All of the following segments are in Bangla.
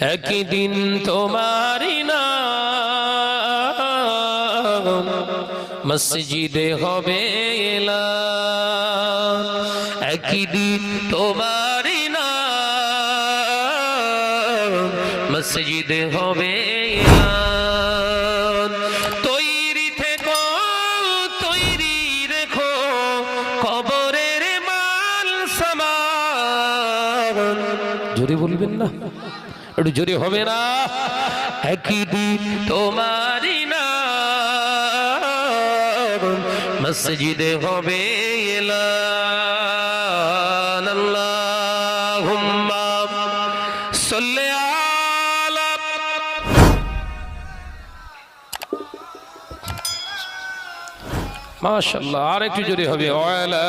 একদিন তোমারি না মসজিদে হবে এলান। একদিন তোমারি না মসজিদে হবে। তৈরি তৈরি রেখো মাল বলবেন না একটু জোরে হবে না। একই দিন তোমারই না মসজিদে হবে মাশাআল্লাহ, আর একটু জোরে হবে। ওয়ালা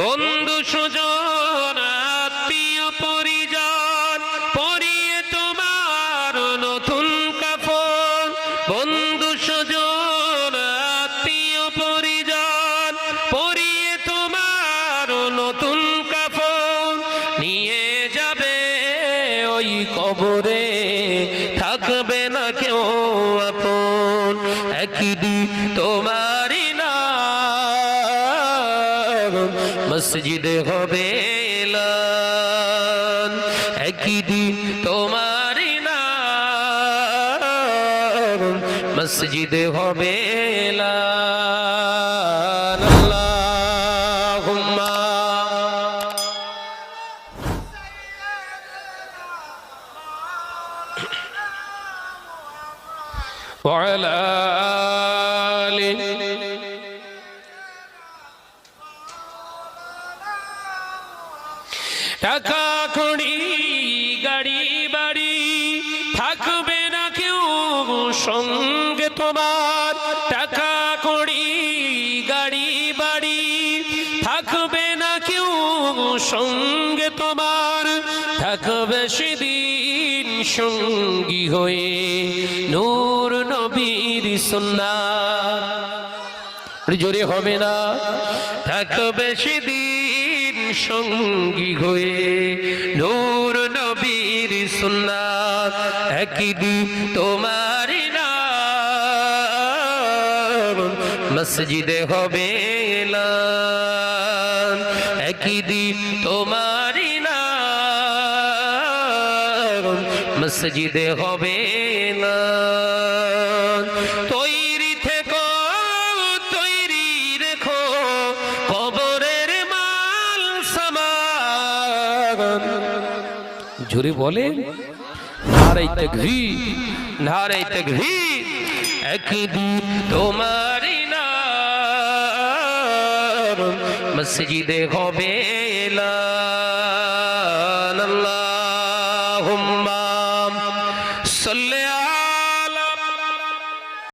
বন্ধু সুজন, আত্মীয় পরিজন, পরিয়ে তোমার নতুন কাপড় বন্ধু সুজন, আত্মীয় পরিজন, পরিয়ে তোমার নতুন কাপড় নিয়ে যাবে ওই কবরে, থাকবে না কেউ আপন। একদিন তোমারই না মসজিদে হবে এলান। একদিন তোমারই না মসজিদে হবে এলান। আল্লাহুম্মা وعلى آله টাকা খড়ি গাড়ি বাড়ি থাকবে না কেউ সঙ্গে তোমার। টাকা খড়ি গাড়ি বাড়ি থাকবে না কেউ সঙ্গে তোমার। থাকবে সেদিন সঙ্গী হয়ে নূর নবীর সন্না জোরে হবে না। থাকবে সেদিন সঙ্গী হয়ে নূর নবীর সুন্নাত একদিন তোমার মসজিদে হবে। একদিন তোমার মসজিদে হবে এলান। তৈরি জোরে বলে নারাই তকভি নারাই তকভি একদিন তোমারই নাম মসজিদে হবে। আল্লাহুম্মা সাল্লি